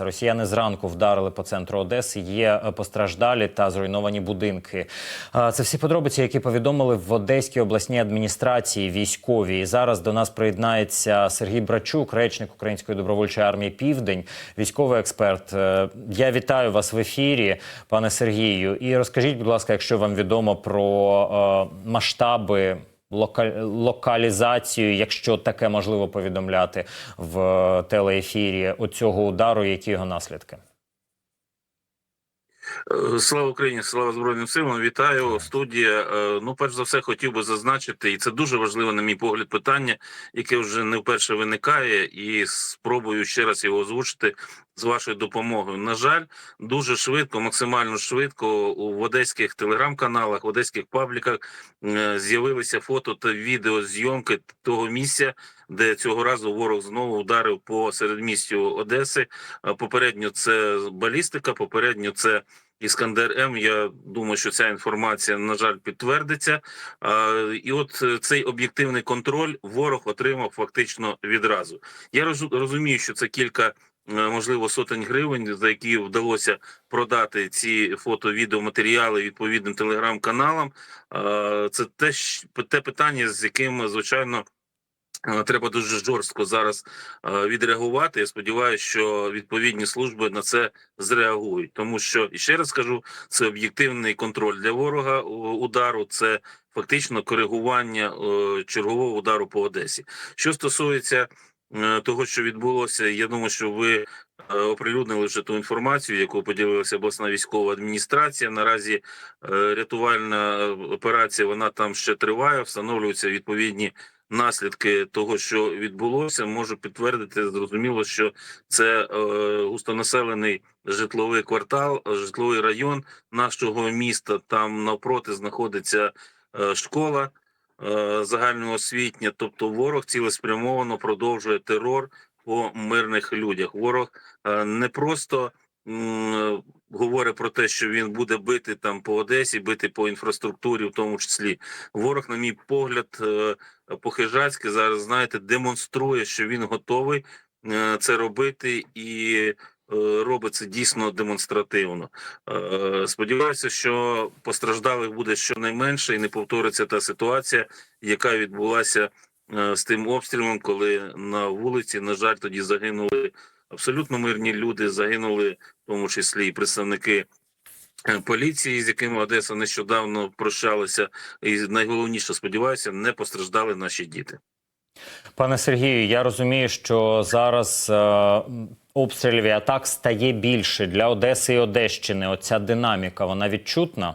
Росіяни зранку вдарили по центру Одеси. Є е, постраждалі та зруйновані будинки. Е, Це всі подробиці, які повідомили в Одеській обласній адміністрації військові. І зараз до нас приєднається Сергій Брачук, речник Української добровольчої армії Південь, військовий експерт. Е, Я вітаю вас в ефірі, пане Сергію. І розкажіть, будь ласка, якщо вам відомо про масштаби. Лока- Локалізацію, якщо таке можливо повідомляти в телеефірі оцього удару, які його наслідки? Е, Слава Україні, слава Збройним силам. Вітаю студія. Е, Ну, перш за все, хотів би зазначити, і це дуже важливе, на мій погляд, питання, яке вже не вперше виникає, і спробую ще раз його озвучити з вашою допомогою. На жаль, дуже швидко, максимально швидко у в одеських телеграм-каналах, в одеських пабліках е, з'явилися фото та відеозйомки того місця, де цього разу ворог знову ударив по середмістю Одеси. Попередньо це балістика, попередньо це Іскандер М. Я думаю, що ця інформація на жаль підтвердиться. І от цей об'єктивний контроль ворог отримав фактично відразу. Я роз- розумію, що це кілька. е, Можливо, сотень гривень, за які вдалося продати ці фото-відеоматеріали відповідним телеграм-каналам. Це те, те питання, з яким звичайно Треба дуже жорстко зараз е, відреагувати. Я сподіваюся, що відповідні служби на це зреагують, тому що і ще раз скажу, це об'єктивний контроль для ворога удару. Це фактично коригування е, чергового удару по Одесі. Що стосується е, того, що відбулося, я думаю, що ви оприлюднили вже ту інформацію, яку поділилася обласна військова адміністрація. Наразі рятувальна операція вона там ще триває, встановлюються відповідні наслідки того, що відбулося, можу підтвердити. Зрозуміло, що це е, густонаселений житловий квартал, житловий район нашого міста. Там навпроти знаходиться е, школа е, загальноосвітня. Тобто, ворог цілеспрямовано продовжує терор по мирних людях. Ворог е, не просто говорить про те, що він буде бити там по Одесі, бити по інфраструктурі, в тому числі. Ворог, на мій погляд, е, по-хижацьки зараз знаєте, демонструє, що він готовий е, це робити і е, робить це дійсно демонстративно. Е, Сподіваюся, що постраждалих буде щонайменше і не повториться та ситуація, яка відбулася е, з тим обстрілом, коли на вулиці, на жаль, тоді загинули абсолютно мирні люди, загинули в тому числі і представники. е, Поліції, з якими Одеса нещодавно прощалася, і найголовніше, сподіваюся, не постраждали наші діти. Пане Сергію, я розумію, що зараз е, обстрілів і атак стає більше для Одеси і Одещини. Оця динаміка вона відчутна.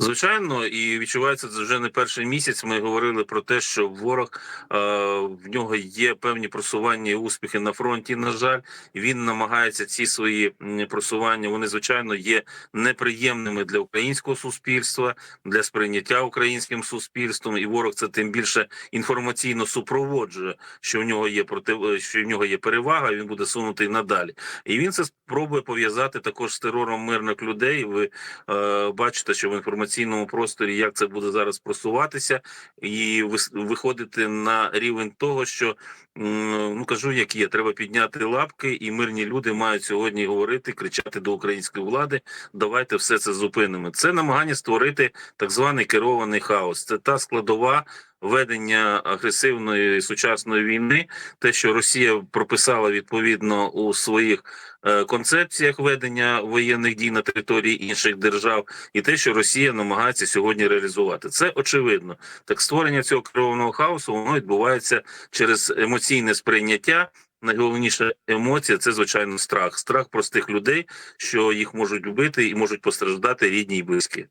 Звичайно, і відчувається це вже не перший місяць. Ми говорили про те, що ворог е, в нього є певні просування і успіхи на фронті. На жаль, він намагається ці свої просування. Вони звичайно є неприємними для українського суспільства, для сприйняття українським суспільством. І ворог це тим більше інформаційно супроводжує, що в нього є проти, що в нього є перевага. Він буде сунутий надалі. І він це спробує пов'язати також з терором мирних людей. Ви е, бачите, що в інформаційному просторі як це буде зараз просуватися, і виходити на рівень того, що ну кажу, як є, треба підняти лапки, і мирні люди мають сьогодні говорити, кричати до української влади. Давайте все це зупинимо. Це намагання створити так званий керований хаос. Це та складова. Ведення агресивної сучасної війни, те, що Росія прописала відповідно у своїх е, концепціях ведення воєнних дій на території інших держав, і те, що Росія намагається сьогодні реалізувати, це очевидно. Так створення цього керованого хаосу воно відбувається через емоційне сприйняття. Найголовніша емоція це звичайно страх. Страх простих людей, що їх можуть вбити і можуть постраждати рідні і близькі.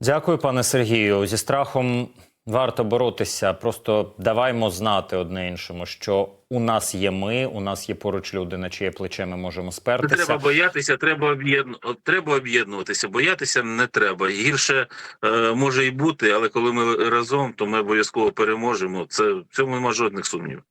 Дякую, пане Сергію. Зі страхом варто боротися. Просто даваймо знати одне іншому, що у нас є ми, у нас є поруч люди, на чиє плече ми можемо Не треба боятися, треба об'єдну... треба об'єднуватися. Боятися не треба. Гірше е, може і бути, але коли ми разом, то ми обов'язково переможемо. Це в цьому нема жодних сумнівів.